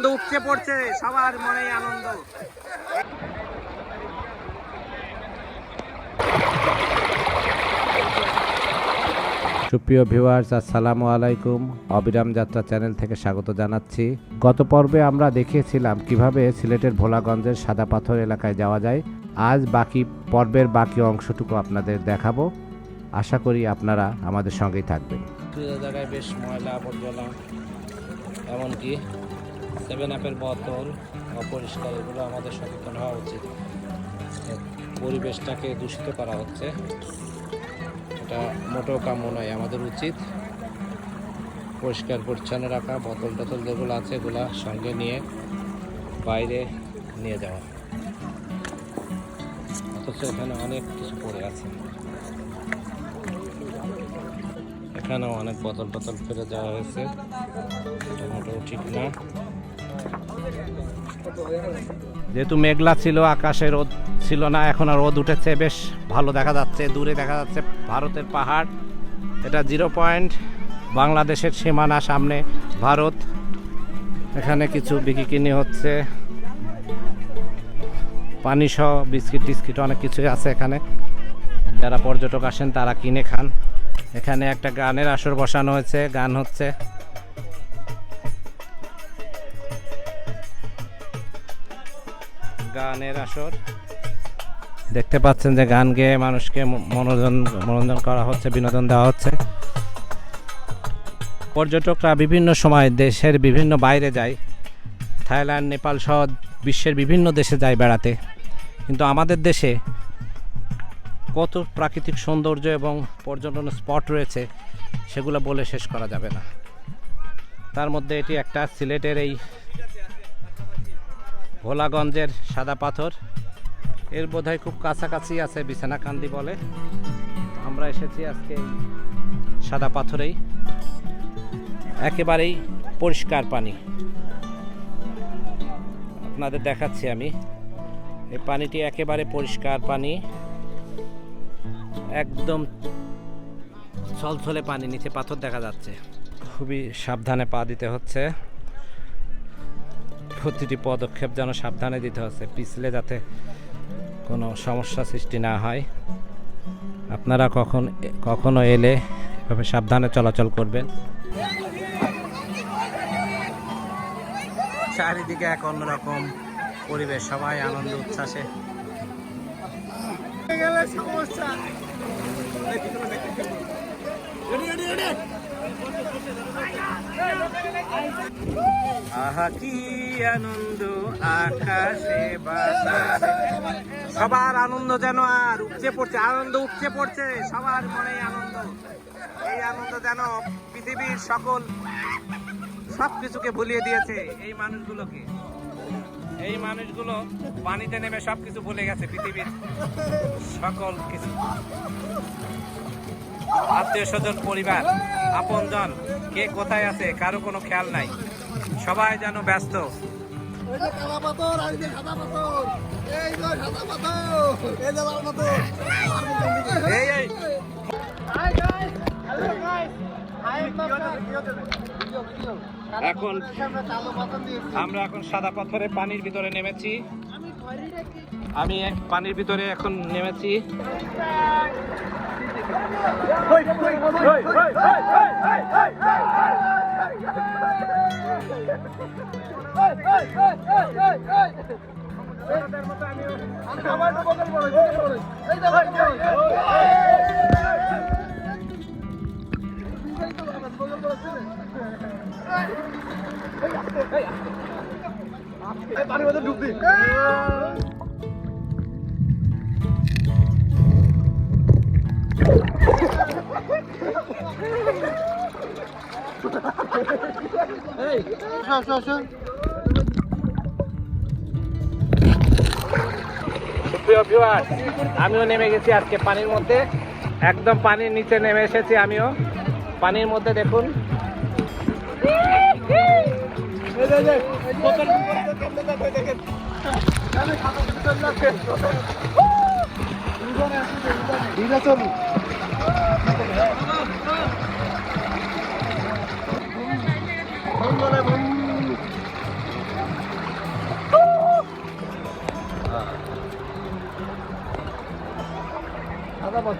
আনন্দ উপচে পড়ছে সবার মনে আনন্দ। সুপ্রিয় ভিউয়ার্স আসসালামু আলাইকুম। অবিরাম যাত্রা চ্যানেল থেকে স্বাগত জানাচ্ছি। গত পর্বে আমরা দেখিয়েছিলাম কীভাবে সিলেটের ভোলাগঞ্জের সাদা পাথর এলাকায় যাওয়া যায়। আজ বাকি পর্বের বাকি অংশটুকু আপনাদের দেখাবো। আশা করি আপনারা আমাদের সঙ্গেই থাকবেন। জায়গায় বেশ ময়লা আবর্জনা এমনকি সেভেন আপের বোতল অপরিষ্কার, এগুলো আমাদের সচেতন হওয়া উচিত। পরিবেশটাকে দূষিত করা হচ্ছে। এটা মোটেও কাম্য নয়, আমাদের উচিত পরিষ্কার পরিচ্ছন্ন রাখা, বোতল টোতল যেগুলো আছে এগুলা সঙ্গে নিয়ে বাইরে নিয়ে যাওয়া। অথচ এখানে অনেক কিছু পড়ে আছে। এখানেও অনেক বোতল টোতল ফেলে দেওয়া হয়েছে। মোটেও ঠিক না। যেহেতু মেঘলা ছিল, আকাশে রোদ ছিল না, এখন আর রোদ উঠেছে, বেশ ভালো দেখা যাচ্ছে, দূরে দেখা যাচ্ছে ভারতের পাহাড়। এটা জিরো পয়েন্ট, বাংলাদেশের সীমানা সামনে ভারত। এখানে কিছু বিকিকিনি হচ্ছে। পানি সহ বিস্কিট টিস্কিট অনেক কিছুই আছে এখানে। যারা পর্যটক আসেন তারা কিনে খান। এখানে একটা গানের আসর বসানো হয়েছে, গান হচ্ছে। গানের আসর। দেখতে পাচ্ছেন যে গান গেয়ে মানুষকে মনোরঞ্জন মনোরঞ্জন করা হচ্ছে, বিনোদন দেওয়া হচ্ছে। পর্যটকরা বিভিন্ন সময় দেশের বিভিন্ন বাইরে যায়। থাইল্যান্ড, নেপাল সহ বিশ্বের বিভিন্ন দেশে যায় বেড়াতে। কিন্তু আমাদের দেশে কত প্রাকৃতিক সৌন্দর্য এবং পর্যটন স্পট রয়েছে, সেগুলো বলে শেষ করা যাবে না। তার মধ্যে এটি একটা সিলেটের এই ভোলাগঞ্জের সাদা পাথর। এর বোধহয় খুব কাছাকাছি আছে বিছানাকান্দি বলে। আমরা এসেছি আজকে সাদা পাথরেই। একেবারেই পরিষ্কার পানি। আপনাদের দেখাচ্ছি আমি। এই পানিটি একেবারে পরিষ্কার পানি। একদম ছলছলে পানি, নিচে পাথর দেখা যাচ্ছে। খুবই সাবধানে পা দিতে হচ্ছে। প্রতিটি পদক্ষেপ যেন সাবধানে দিতে হচ্ছে পিছলে যাতে কোনো সমস্যা সৃষ্টি না হয়। আপনারা কখন কখনো এলে এভাবে সাবধানে চলাচল করবেন। চারিদিকে এক অন্যরকম পরিবেশ সবাই আনন্দ উচ্ছ্বাসে। সবার আনন্দ যেন আর উপচে পড়ছে, আনন্দ উপচে পড়ছে, সবার মনে আনন্দ। এই আনন্দ যেন পৃথিবীর সকল সব কিছুকে ভুলিয়ে দিয়েছে এই মানুষগুলোকে। এই মানুষগুলো পানিতে নেমে সব কিছু ভুলে গেছে পৃথিবীর সকল কিছু। আত্মীয় স্বজন, পরিবার, আপনজন, কে কোথায় আছে, কারও কোনো খেয়াল নাই। সবাই যেন ব্যস্ত এখন আমরা এখন সাদা পাথরে পানির ভিতরে নেমেছি আমি এক পানির ভিতরে এখন নেমেছি পানির মধ্যে ডুব দি শোন সুপ্রিয় ভিউয়ার আমিও নেমে গেছি আজকে পানির মধ্যে একদম পানির নিচে নেমে এসেছি আমিও পানির মধ্যে দেখুন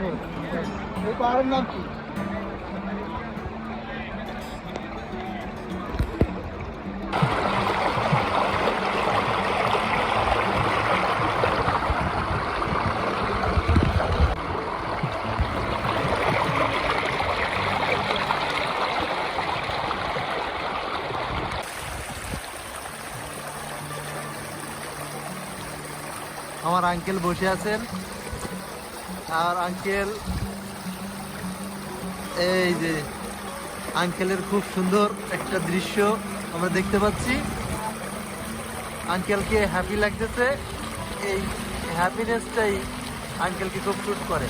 নির্বাচন নাম কি আমার আঙ্কেল বসে আছেন আর আঙ্কেল এই যে আঙ্কেলের খুব সুন্দর একটা দৃশ্য আমরা দেখতে পাচ্ছি। আঙ্কেলকে হ্যাপি লাগতেছে, এই হ্যাপিনেসটাই আঙ্কেলকে খুব শুট করে।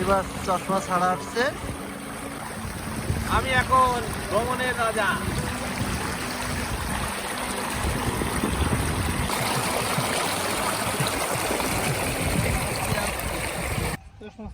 এবার চশমা ছাড়া আসছে। আমি এখন ভ্রমণের রাজা।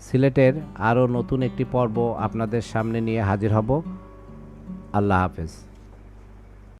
সিলেটের আরও নতুন একটি পর্ব আপনাদের সামনে নিয়ে হাজির হব। আল্লাহ হাফেজ।